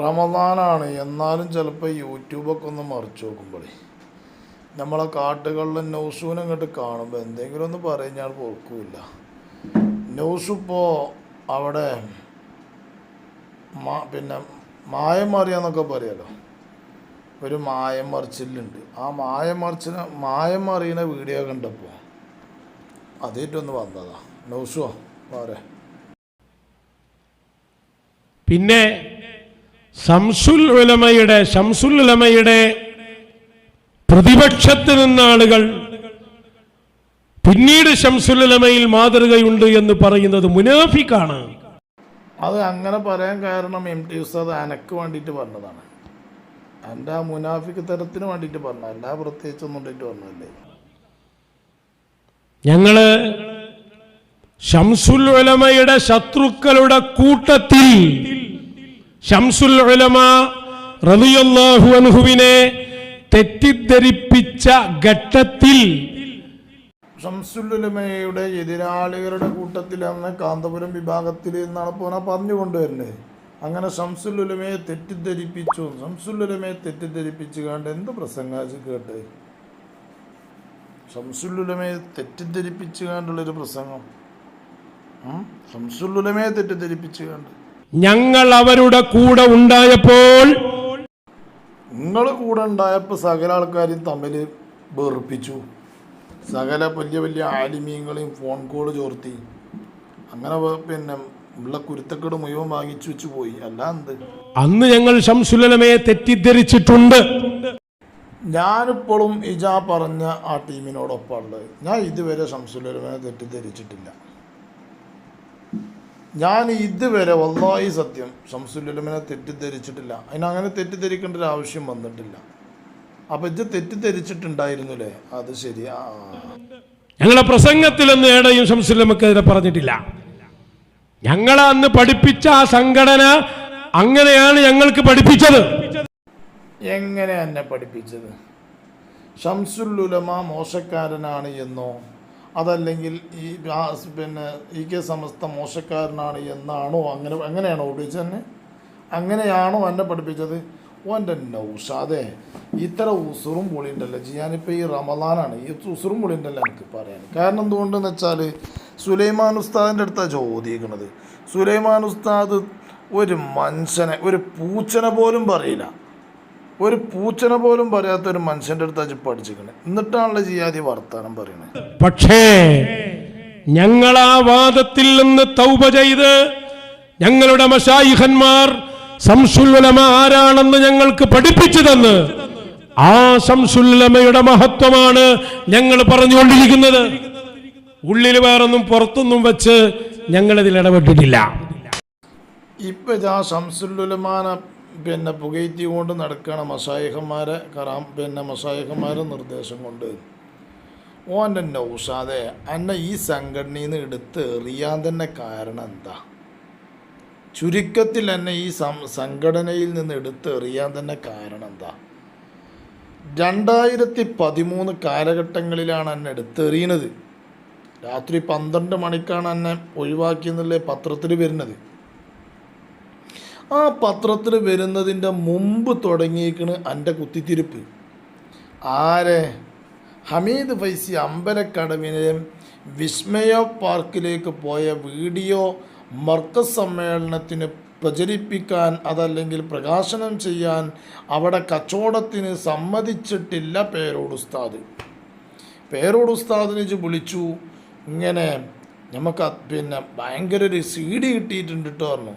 റമദാനാണ്. എന്നാലും ചിലപ്പോൾ യൂട്യൂബൊക്കെ ഒന്ന് മറിച്ച് നോക്കുമ്പോഴേ നമ്മളെ കാട്ടുകളിലെ ന്യൂസൂനെ ഇങ്ങോട്ട് കാണുമ്പോൾ എന്തെങ്കിലും ഒന്ന് പറയും ഞാൻ പൊറുക്കില്ല ന്യൂസ് ഇപ്പോൾ അവിടെ മാ പിന്നെ മായം മറിയാന്നൊക്കെ പറയാലോ? ഒരു മായം മറിച്ചിലുണ്ട് ആ മായം മറിച്ചിന് മായം മറിയുന്ന വീഡിയോ കണ്ടപ്പോൾ അതേറ്റൊന്ന് വന്നതാ. ന്യൂസോ പോരെ പിന്നെ ശംസുൽ ഉലമയുടെ ശംസുൽ ഉലമയുടെ പ്രതിപക്ഷത്ത് നിന്ന ആളുകൾ പിന്നീട് ശംസുൽ ഉലമയിൽ മാതൃകയുണ്ട് എന്ന് പറയുന്നത് മുനാഫിക്കാണ്. അത് അങ്ങനെ പറയാൻ കാരണം എം ടി ഉസ്താദ് അനക്ക് വേണ്ടിയിട്ട് പറഞ്ഞതാണ്. എന്റെ ആ മുനാഫിക്ക് തരത്തിന് വേണ്ടിയിട്ട് പറഞ്ഞ അല്ല പ്രത്യേകിച്ചൊന്നും വേണ്ടിയിട്ട് പറഞ്ഞതല്ലേ? ഞങ്ങൾ ശംസുൽ ഉലമയുടെ ശത്രുക്കളുടെ കൂട്ടത്തിൽ ഷംസുൽ ഉലമ റളിയല്ലാഹു അൻഹുവിനെ തെറ്റിദ്ധരിപ്പിച്ച ഘട്ടത്തിൽ ഷംസുല്ലുലമയുടെ എതിരാളികളുടെ കൂട്ടത്തിലാണ് കാന്തപുരം വിഭാഗത്തിൽ എന്നാണ് പോന പറഞ്ഞു കൊണ്ടുവരുന്നത് അങ്ങനെ ഷംസുല്ലുലമയെ തെറ്റിദ്ധരിപ്പിച്ചു. ഷംസുല്ലുലമയെ തെറ്റിദ്ധരിപ്പിച്ചു കണ്ട് എന്ത് പ്രസംഗാച്ച് കേട്ട്? ഷംസുല്ലുലമയെ തെറ്റിദ്ധരിപ്പിച്ചു കണ്ടുള്ളൊരു പ്രസംഗം. ഉം? ഷംസുല്ലുലമയെ തെറ്റിദ്ധരിപ്പിച്ചു കണ്ട് ഞങ്ങൾ അവരുടെ കൂടെ ഉണ്ടായപ്പോൾ നിങ്ങൾ കൂടെ ഉണ്ടായപ്പോൾ സകല ആൾക്കാരും തമ്മിൽ വേർപ്പിച്ചു സകല വലിയ വലിയ ആലിമീങ്ങളെയും ഫോൺ കോൾ ചോർത്തി. അങ്ങനെ പിന്നെ ഉള്ള കുരുത്തക്കേട് മുഴുവൻ വാങ്ങിച്ചു വെച്ചു പോയി. അല്ല എന്ത്? അന്ന് ഞങ്ങൾ ശംസുലമയെ തെറ്റിദ്ധരിച്ചിട്ടുണ്ട്. ഞാനിപ്പോഴും ഇജാ പറഞ്ഞ ആ ടീമിനോടൊപ്പമുള്ളത് ഞാൻ ഇതുവരെ ശംസുലമയെ തെറ്റിദ്ധരിച്ചിട്ടില്ല. ഞാൻ ഇതുവരെ വല്ലായി സത്യം ശംസുലമനെ തെറ്റിദ്ധരിച്ചിട്ടില്ല. അതിനങ്ങനെ തെറ്റിദ്ധരിക്കേണ്ട ഒരു ആവശ്യം വന്നിട്ടില്ല. അപ്പം ഇത് തെറ്റിദ്ധരിച്ചിട്ടുണ്ടായിരുന്നുല്ലേ? അത് ശരിയാ ഞങ്ങളെ പ്രസംഗത്തിലൊന്നും ഏടെയും ഷംസുലമക്കെതിരെ പറഞ്ഞിട്ടില്ല. ഞങ്ങളെ അന്ന് പഠിപ്പിച്ച ആ സംഘടന അങ്ങനെയാണ് ഞങ്ങൾക്ക് പഠിപ്പിച്ചത്. എങ്ങനെ എന്നെ പഠിപ്പിച്ചത്? ഷംസുല്ലുലമ മോശക്കാരനാണ് എന്നോ? അതല്ലെങ്കിൽ ഈ പിന്നെ ഇ കെ സമസ്ത മോശക്കാരനാണ് എന്നാണോ അങ്ങനെ അങ്ങനെയാണോ പഠിപ്പിച്ചത് എന്നെ? അങ്ങനെയാണോ എന്നെ പഠിപ്പിച്ചത്? ഓന്റെ നൗഷാദേ. ഇത്ര ഉസുറും പൊളിയുണ്ടല്ലോ. ഞാനിപ്പോൾ ഈ റമദാനാണ്. ഈ ഉസുറും പൊളിയുണ്ടല്ലോ എനിക്ക് പറയാൻ. കാരണം എന്തുകൊണ്ടെന്ന് വെച്ചാൽ സുലൈമാൻ ഉസ്താദിന്റെ അടുത്താണ് ചോദിക്കുന്നത്. സുലൈമാൻ ഉസ്താദ് ഒരു മനുഷ്യനെ ഒരു പൂച്ചനെ പോലും പറയില്ല. ഒരു പൂച്ചനെ പോലും പറയാത്ത ഒരു മനുഷ്യന്റെ അടുത്ത് അജി പഠിച്ചിരിക്കണേ. എന്നിട്ടാണല്ലോ ജിയാദി വർത്താനം പറയണത് പക്ഷേ ഞങ്ങൾ ആ വാദത്തിൽ നിന്ന് തൗപ ചെയ്ത് ഞങ്ങളുടെ മഷായിഹന്മാർ സംസുല്ലമ ആരാണെന്ന് ഞങ്ങൾക്ക് പഠിപ്പിച്ചു തന്ന്. ആ സംസുല്ലമയുടെ മഹത്വമാണ് ഞങ്ങൾ പറഞ്ഞുകൊണ്ടിരിക്കുന്നത്. ഉള്ളിൽ വേറൊന്നും പുറത്തൊന്നും വെച്ച് ഞങ്ങളിതിൽ ഇടപെട്ടിട്ടില്ല. ഇപ്പൊ ആ ഷംസുല്ലുലമാനെ പിന്നെ പുകയത്തി കൊണ്ട് നടക്കണ മഷായിഹന്മാരെ കറാം പിന്നെ മഷായിഹന്മാരെ നിർദ്ദേശം കൊണ്ട്. ഓന്റെ നൗഷാദെ എന്നെ ഈ സംഘടനയിൽ നിന്ന് എടുത്ത് എറിയാൻ തന്നെ കാരണം എന്താ? ചുരുക്കത്തിൽ എന്നെ ഈ സംഘടനയിൽ നിന്ന് എടുത്ത് എറിയാൻ തന്നെ കാരണം എന്താ? രണ്ടായിരത്തി പതിമൂന്ന് കാലഘട്ടങ്ങളിലാണ് എന്നെ എടുത്തെറിയണത് രാത്രി പന്ത്രണ്ട് മണിക്കാണ് എന്നെ ഒഴിവാക്കിയെന്നുള്ള പത്രത്തിൽ വരുന്നത്. ആ പത്രത്തിൽ വരുന്നതിന്റെ മുമ്പ് തുടങ്ങിയേക്കണ് എന്റെ കുത്തിത്തിരിപ്പ്. ആരെ? ഹമീദ് ഫൈസി അമ്പലക്കടവിനെ വിസ്മയ പാർക്കിലേക്ക് പോയ വീഡിയോ മർക്കസ് സമ്മേളനത്തിന് പ്രചരിപ്പിക്കാൻ അതല്ലെങ്കിൽ പ്രകാശനം ചെയ്യാൻ അവിടെ കച്ചവടത്തിന് സമ്മതിച്ചിട്ടില്ല പേരോട് ഉസ്താദ്. പേരോട് ഉസ്താദിനെ വിളിച്ചു. ഇങ്ങനെ നമുക്ക് പിന്നെ ഭയങ്കര ഒരു സീഡി കിട്ടിയിട്ടുണ്ട് കേട്ടോ പറഞ്ഞു.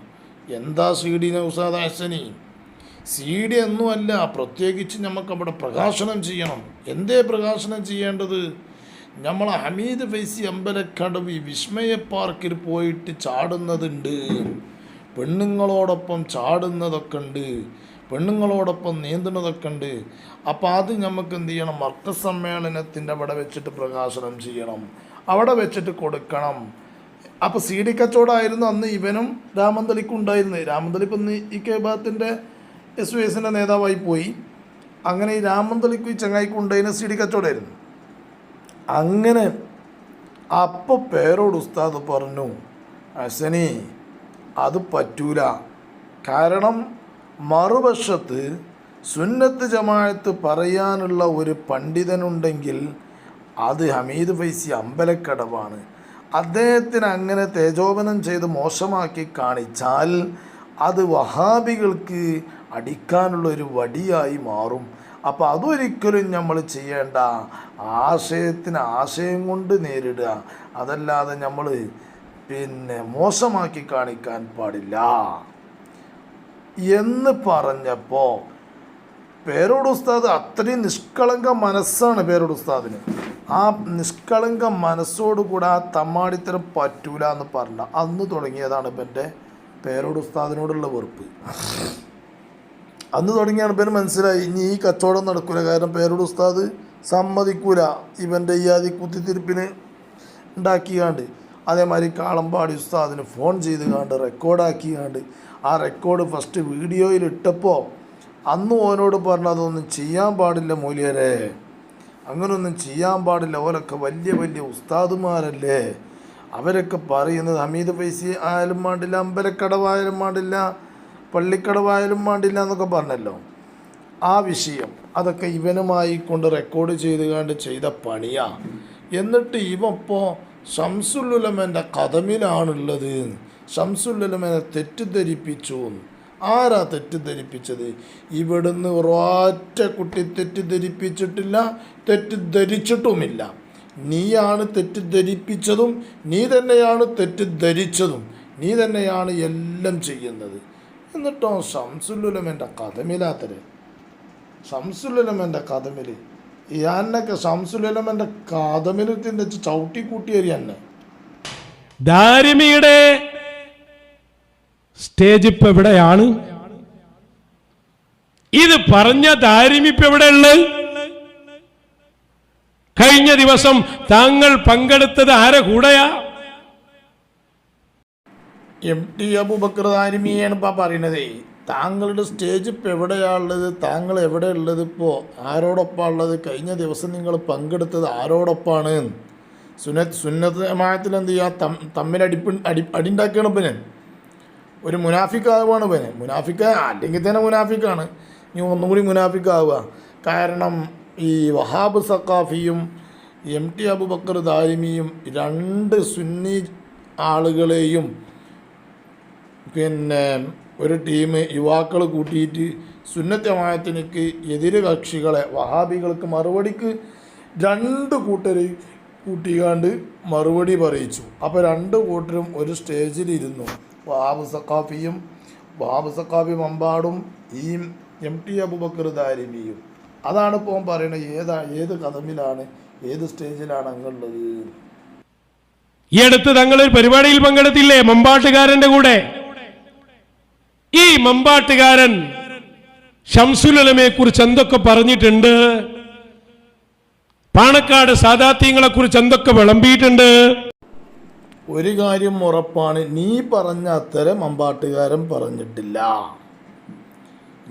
എന്താ C D Naushad Hasani C D ഒന്നുമല്ല പ്രത്യേകിച്ച് നമുക്ക് അവിടെ പ്രകാശനം ചെയ്യണം. എന്തേ പ്രകാശനം ചെയ്യേണ്ടത്? നമ്മൾ ഹമീദ് ഫൈസി അമ്പലക്കടവി വിസ്മയ പാർക്കിൽ പോയിട്ട് ചാടുന്നതുണ്ട്. പെണ്ണുങ്ങളോടൊപ്പം ചാടുന്നതൊക്കെ ഉണ്ട്. പെണ്ണുങ്ങളോടൊപ്പം നീന്തുന്നതൊക്കെ ഉണ്ട്. അപ്പോൾ അത് നമുക്ക് എന്ത് ചെയ്യണം? മർത്ത സമ്മേളനത്തിന്റെ അവിടെ വെച്ചിട്ട് പ്രകാശനം ചെയ്യണം. അവിടെ വെച്ചിട്ട് കൊടുക്കണം. അപ്പോൾ സി ഡി കച്ചവടമായിരുന്നു അന്ന് ഇവനും രാമന്തലിക്കും ഉണ്ടായിരുന്നത്. രാമന്തലിപ്പ് ഇന്ന് ഈ ഭാഗത്തിന്റെ എസ് വി എസിന്റെ നേതാവായി പോയി. അങ്ങനെ ഈ രാമന്തലിക്കും ഈ ചങ്ങായിക്കും ഉണ്ടായിരുന്ന സി ഡി കച്ചവടമായിരുന്നു. അങ്ങനെ അപ്പോൾ പേരോട് ഉസ്താദ് പറഞ്ഞു അസനി അത് പറ്റൂല. കാരണം മറുവശത്ത് സുന്നത്ത് ജമാഅത്ത് പറയാനുള്ള ഒരു പണ്ഡിതനുണ്ടെങ്കിൽ അത് ഹമീദ് ഫൈസി അമ്പലക്കടവാണ്. അദ്ദേഹത്തിന് അങ്ങനെ തേജോപനം ചെയ്ത് മോശമാക്കി കാണിച്ചാൽ അത് വഹാബികൾക്ക് അടിക്കാനുള്ള ഒരു വടിയായി മാറും. അപ്പോൾ അതൊരിക്കലും നമ്മൾ ചെയ്യേണ്ട. ആശയത്തിന് ആശയം കൊണ്ട് നേരിടുക. അതല്ലാതെ നമ്മൾ പിന്നെ മോശമാക്കി കാണിക്കാൻ പാടില്ല. എന്ന് പറഞ്ഞപ്പോൾ പേരോട് ഉസ്താദ് അത്രയും നിഷ്കളങ്ക മനസ്സാണ് പേരോട് ഉസ്താദിന്. ആ നിഷ്കളങ്ക മനസ്സോടുകൂടെ ആ തമ്മാടിത്തരം പറ്റൂല എന്ന് പറഞ്ഞ അന്ന് തുടങ്ങിയതാണ് ഇപ്പം എന്റെ പേരോട് ഉസ്താദിനോടുള്ള വെറുപ്പ്. അന്ന് തുടങ്ങിയാണ് ഇവന് മനസ്സിലായി ഇനി ഈ കച്ചവടം നടക്കൂല. കാരണം പേരോട് ഉസ്താദ് സമ്മതിക്കൂല ഇവന്റെ ഈ ആദ്യ കുത്തിത്തിരിപ്പിന് ഉണ്ടാക്കിയാണ്ട്. അതേമാതിരി കാളമ്പാടി ഉസ്താദിന് ഫോൺ ചെയ്ത് കണ്ട് റെക്കോർഡാക്കിയാണ്ട് ആ റെക്കോർഡ് ഫസ്റ്റ് വീഡിയോയിൽ ഇട്ടപ്പോൾ അന്ന് ഓനോട് പറഞ്ഞു അതൊന്നും ചെയ്യാൻ പാടില്ല മൂല്യരെ. അങ്ങനൊന്നും ചെയ്യാൻ പാടില്ല. ഓലൊക്കെ വലിയ വലിയ ഉസ്താദുമാരല്ലേ? അവരൊക്കെ പറയുന്നത് ഹമീദ് ഫൈസി ആയാലും പാടില്ല അമ്പലക്കടവായാലും പാടില്ല പള്ളിക്കടവായാലും പാടില്ല എന്നൊക്കെ പറഞ്ഞല്ലോ. ആ വിഷയം അതൊക്കെ ഇവനുമായി കൊണ്ട് റെക്കോർഡ് ചെയ്ത് കണ്ട് ചെയ്ത പണിയാ. എന്നിട്ട് ഇവ ഇപ്പോൾ ഷംസുല്ലുലമന്റെ കഥമിലാണുള്ളത്. ഷംസുല്ലുലമനെ തെറ്റിദ്ധരിപ്പിച്ചു ആരാ തെറ്റിദ്ധരിപ്പിച്ചത്? ഇവിടുന്ന് ഒരൊറ്റ കുട്ടി തെറ്റിദ്ധരിപ്പിച്ചിട്ടില്ല തെറ്റിദ്ധരിച്ചിട്ടുമില്ല. നീയാണ് തെറ്റിദ്ധരിപ്പിച്ചതും നീ തന്നെയാണ് തെറ്റിദ്ധരിച്ചതും. നീ തന്നെയാണ് എല്ലാം ചെയ്യുന്നത്. എന്നിട്ടോ ഷംസുല്ലുലമന്റെ കഥമിലാത്തര് ഷംസുലുലമന്റെ കഥമിൽ ഞാനൊക്കെ ഷംസുലുലമന്റെ കഥമിൽ തിന്നിച്ച് ചവിട്ടി കൂട്ടിയേരി എന്നെ. ദാരിമിയുടെ സ്റ്റേജ് ഇപ്പൊ എവിടെയാണ്? ഇത് പറഞ്ഞ ദാരിമി ഇപ്പൊ എവിടെയുള്ളത്? കഴിഞ്ഞ ദിവസം താങ്കൾ പങ്കെടുത്തത് ആരെ കൂടെയാ? എം ടി അബുബക്കർ താരിമിയാണ് ഇപ്പം പറയണതേ താങ്കളുടെ സ്റ്റേജ് ഇപ്പൊ എവിടെയാണുള്ളത് താങ്കൾ എവിടെയുള്ളത് ഇപ്പോ? ആരോടൊപ്പാ ഉള്ളത്? കഴിഞ്ഞ ദിവസം നിങ്ങൾ പങ്കെടുത്തത് ആരോടൊപ്പമാണ് സുനത്ത് സുന്നത്ത് എന്ത് ചെയ്യുക തമ്മിൽ അടിപ്പ് അടി അടിണ്ടാക്കുകയാണ് പിന്നെ ഒരു മുനാഫിക്കാവുകയാണ് പിന്നെ മുനാഫിക്ക അല്ലെങ്കിൽ തന്നെ മുനാഫിക്കാണ്. ഇനി ഒന്നും കൂടി മുനാഫിക്കാവുക. കാരണം ഈ വഹാബ് സക്കാഫിയും എം ടി അബുബക്കർ ദാരിമിയും രണ്ട് സുന്നി ആളുകളെയും പിന്നെ ഒരു ടീം യുവാക്കൾ കൂട്ടിയിട്ട് സുന്നത്തമായത്തിനേക്ക് എതിര് കക്ഷികളെ വഹാബികൾക്ക് മറുപടിക്ക് രണ്ട് കൂട്ടർ കൂട്ടിക്കാണ്ട് മറുപടി പറയിച്ചു. അപ്പോൾ രണ്ട് കൂട്ടരും ഒരു സ്റ്റേജിലിരുന്നു. ബാബു സക്കാഫിയും ബാബു സക്കാഫി മമ്പാടും ഈ എം ടി അബുബക്കർ ദാരിമിയും. അതാണ് ഇപ്പോൾ പറയുന്നത് ഏതാ ഏത് കഥമിലാണ് ഏത് സ്റ്റേജിലാണ് അങ്ങുള്ളത് ഈ അടുത്ത് തങ്ങൾ പരിപാടിയിൽ പങ്കെടുത്തില്ലേ മമ്പാട്ടുകാരന്റെ കൂടെ? ഈ മമ്പാട്ടുകാരൻ ഷംസുലമയെ കുറിച്ച് എന്തൊക്കെ പറഞ്ഞിട്ടുണ്ട്? പാണക്കാട് സാദാത്യങ്ങളെ കുറിച്ച് എന്തൊക്കെ വിളമ്പിയിട്ടുണ്ട്? ഒരു കാര്യം ഉറപ്പാണ് നീ പറഞ്ഞ അത്തരം അമ്പാട്ടുകാരൻ പറഞ്ഞിട്ടില്ല.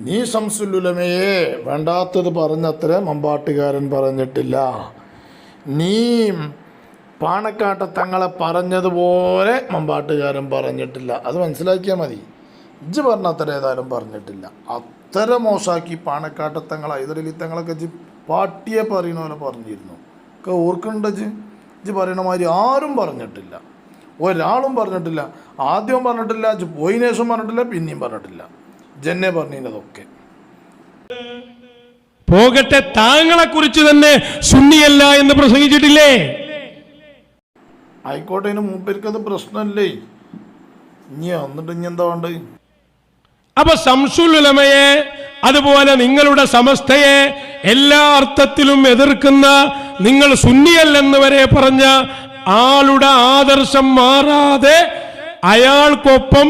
നീ ശംസുലുലമയെ വേണ്ടാത്തത് പറഞ്ഞ അത്തരം അമ്പാട്ടുകാരൻ പറഞ്ഞിട്ടില്ല. നീ പാണക്കാട്ട തങ്ങളെ പറഞ്ഞതുപോലെ മമ്പാട്ടുകാരൻ പറഞ്ഞിട്ടില്ല. അത് മനസ്സിലാക്കിയാൽ മതി. ഇജ്ജ് പറഞ്ഞ അത്ര ഏതായാലും പറഞ്ഞിട്ടില്ല. അത്ര മോശാക്കി പാണക്കാട്ടത്തങ്ങൾ ഐതരലി തങ്ങളൊക്കെ പാട്ടിയെ പറയുന്ന പോലെ പറഞ്ഞിരുന്നു. ഒക്കെ ഓർക്കണ്ട ഇജ് ഇജ്ജ് പറയണ മാതിരി ആരും പറഞ്ഞിട്ടില്ല. ഒരാളും പറഞ്ഞിട്ടില്ല. ആദ്യം പറഞ്ഞിട്ടില്ല പോയിന് ശേഷം പറഞ്ഞിട്ടില്ല പിന്നെയും പറഞ്ഞിട്ടില്ല. ജന്നെ പറഞ്ഞതിനതൊക്കെ പോകട്ടെ താങ്കളെ കുറിച്ച് തന്നെ സുന്നിയല്ല എന്ന് പ്രസംഗിച്ചിട്ടില്ലേ? ആയിക്കോട്ടെ ഇതിന് അത് പ്രശ്നമല്ലേ ഇനി എന്നിട്ട് ഇനി എന്താ വേണ്ടത്? അപ്പൊ സംസുലുലമയെ അതുപോലെ നിങ്ങളുടെ സമസ്തയെ എല്ലാ അർത്ഥത്തിലും എതിർക്കുന്ന നിങ്ങൾ സുന്നിയല്ലെന്ന് വരെ പറഞ്ഞ ആളുടെ ആദർശം മാറാതെ അയാൾക്കൊപ്പം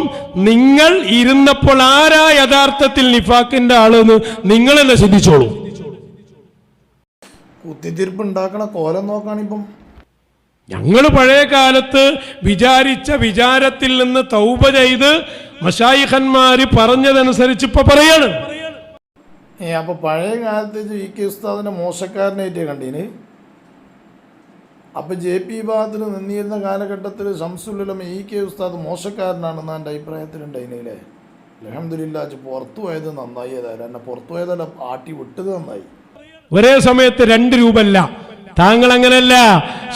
നിങ്ങൾ ഇരുന്നപ്പോൾ ആരാ യഥാർത്ഥത്തിൽ നിഫാക്കിന്റെ ആളെന്ന് നിങ്ങൾ തന്നെ ചിന്തിച്ചോളൂ. കുത്തിത്തിരിപ്പ് ഉണ്ടാക്കണ കോലം നോക്കാണിപ്പം. ഞങ്ങൾ പഴയ കാലത്ത് വിചാരിച്ച വിചാരത്തിൽ നിന്ന് തൗപ ചെയ്ത് മഷായിഖന്മാര് പറഞ്ഞതനുസരിച്ച് ഇപ്പൊ പറയാണ്. ഏ അപ്പോൾ പഴയ കാലത്ത് വി കെ ഉസ്താദിനെ മോശക്കാരനായിട്ടേ കണ്ടീന്. അപ്പോൾ ജെ പി വിഭാഗത്തിൽ നിന്നിരുന്ന കാലഘട്ടത്തിൽ ശംസുല്ലം ഇ കെ ഉസ്താദ് മോശക്കാരനാണെന്ന് എന്റെ അഭിപ്രായത്തിലുണ്ടായില്ലേ അലഹമില്ല പുറത്തു പോയത് നന്നായി ഏതായാലും എന്നെ പുറത്തു പോയതല്ല ആട്ടി വിട്ടത് നന്നായി. ഒരേ സമയത്ത് രണ്ട് രൂപല്ല. താങ്കൾ അങ്ങനല്ല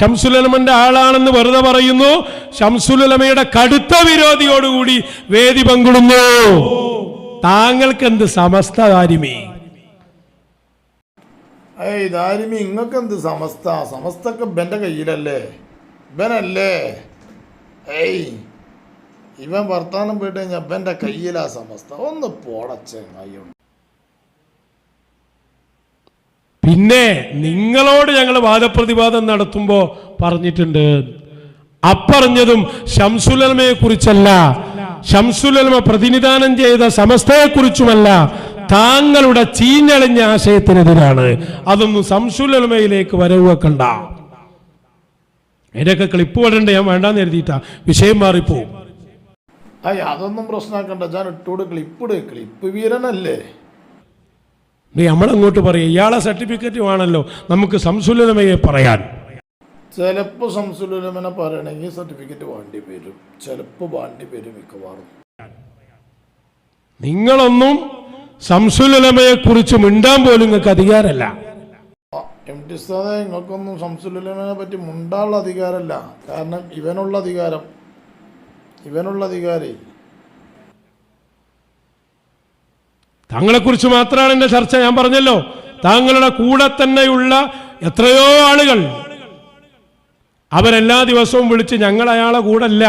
ഷംസുലമന്റെ ആളാണെന്ന് വെറുതെ പറയുന്നു. ഷംസുലമയുടെ കടുത്ത വിരോധിയോടുകൂടി വേദി പങ്കിടുന്നു. താങ്കൾക്ക് എന്ത് സമസ്ത ദാരിമേ? ഏയ് ദാരിമി ഇങ്ങക്ക് എന്ത് സമസ്ത? സമസ്തൊക്കെ ബന്റെ കയ്യിലല്ലേ? ബനല്ലേ ഏയ് ഇവൻ വർത്താനം പോയിട്ട് കഴിഞ്ഞാൽ ബന്റെ കയ്യിലാ സമസ്ത. ഒന്ന് പോടച്ചേ അയ്യോ പിന്നെ നിങ്ങളോട് ഞങ്ങൾ വാദപ്രതിവാദം നടത്തുമ്പോ പറഞ്ഞിട്ടുണ്ട്. അപ്പറഞ്ഞതും ശംസുലമയെ കുറിച്ചല്ല ഷംസുലമ പ്രതിനിധാനം ചെയ്ത സമസ്തയെക്കുറിച്ചുമല്ല താങ്കളുടെ ചീഞ്ഞളിഞ്ഞ ആശയത്തിനെതിരാണ്. അതൊന്നും സംസുലമയിലേക്ക് വരവ് വെക്കണ്ട അതിന്റെയൊക്കെ ക്ലിപ്പ് വിടണ്ട ഞാൻ വേണ്ടാന്ന് എഴുതിയിട്ടാ വിഷയം മാറിപ്പോവും. അയ്യ അതൊന്നും പ്രശ്നമാക്കണ്ട ഞാൻ ഇട്ടോട് ക്ലിപ്പിട് ക്ലിപ്പ് വീരനല്ലേ? നീ നമ്മളങ്ങോട്ട് പറയും. ഇയാളെ സർട്ടിഫിക്കറ്റ് വേണമല്ലോ നമുക്ക് സംസുലമയെ പറയാൻ. ചിലപ്പോൾ സംസുലമനെ പറയണമെങ്കിൽ സർട്ടിഫിക്കറ്റ് വാണ്ടി വരും. ചിലപ്പോൾ വാണ്ടി വരും മിക്കവാറും. നിങ്ങളൊന്നും സംസുലമയെ കുറിച്ച് മിണ്ടാൻ പോലും നിങ്ങൾക്ക് അധികാരമല്ല. എം ടി സാദെ നിങ്ങൾക്കൊന്നും സംസുലമനെ പറ്റി മുണ്ടാനുള്ള അധികാരമല്ല. കാരണം ഇവനുള്ള അധികാരം. ഇവനുള്ള അധികാരേ. താങ്കളെക്കുറിച്ച് മാത്രമാണ് എന്റെ ചർച്ച. ഞാൻ പറഞ്ഞല്ലോ താങ്കളുടെ കൂടെ തന്നെയുള്ള എത്രയോ ആളുകൾ അവരെല്ലാ ദിവസവും വിളിച്ച് ഞങ്ങൾ അയാളെ കൂടല്ല.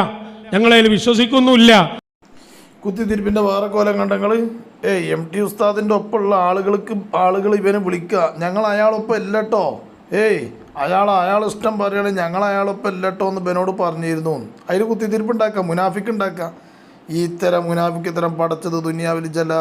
ഞങ്ങളതിൽ വിശ്വസിക്കുന്നുമില്ല. കുത്തിത്തിരിപ്പിന്റെ വേറെ കോലം കണ്ടങ്ങൾ ഏ എം ടി ഉസ്താദിന്റെ ഒപ്പമുള്ള ആളുകൾക്ക് ആളുകൾ ഇവനെ വിളിക്കുക. ഞങ്ങൾ അയാളൊപ്പം ഇല്ലട്ടോ. ഏയ് അയാൾ അയാൾ ഇഷ്ടം പറയണേ ഞങ്ങൾ അയാളൊപ്പം ഇല്ലട്ടോ എന്ന് ബനോട് പറഞ്ഞിരുന്നു. അതിൽ കുത്തിത്തിരിപ്പ് ഉണ്ടാക്കാം മുനാഫിക്ക് ഉണ്ടാക്കാം. ഇത്തരം മുനാഫിക്ക് ഇത്തരം പടച്ചത് ദുനിയാവിൽ ജല